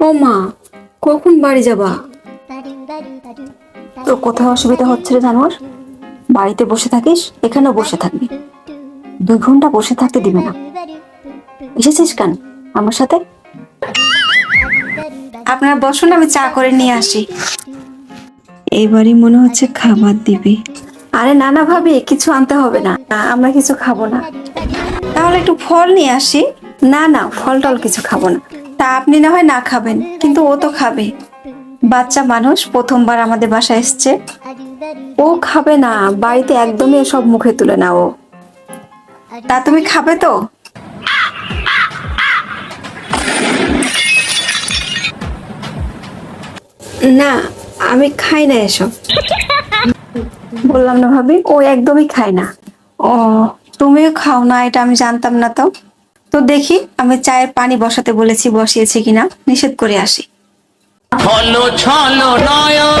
ও মা কখন বাড়ি যাবা? তোর কোথাও অসুবিধা হচ্ছে রে জানোয়ার? বাড়িতে বসে থাকিস এখানেও বসে থাকবি। দুই ঘণ্টা বসে থাকতে দিবে না। এসেছিস কেন আমার সাথে? আপনারা বসুন আমি চা করে নিয়ে আসি। এবারই মনে হচ্ছে খাবার দিবি। আরে না না ভাবি কিছু আনতে হবে না। না, আমরা কিছু খাব না। তাহলে একটু ফল নিয়ে আসি। না না ফল টল কিছু খাব না। তা আপনি না হয় না খাবেন, কিন্তু ও তো খাবে। বাচ্চা মানুষ প্রথমবার আমাদের বাসায় এসছে। ও খাবে না, বাড়িতে একদমই এসব মুখে তুলে না ও। তা তুমি খাবে তো? না, আমি খাই না এসব। বললাম না ভাবি, ও একদমই খায় না। ও, তুমিও খাও না, এটা আমি জানতাম না তো। তো দেখি আমি চায়ের পানি বসাতে বলেছি, বসিয়েছি কিনা। নিষেধ করে আসি। ছলো ছলো, নয়নে।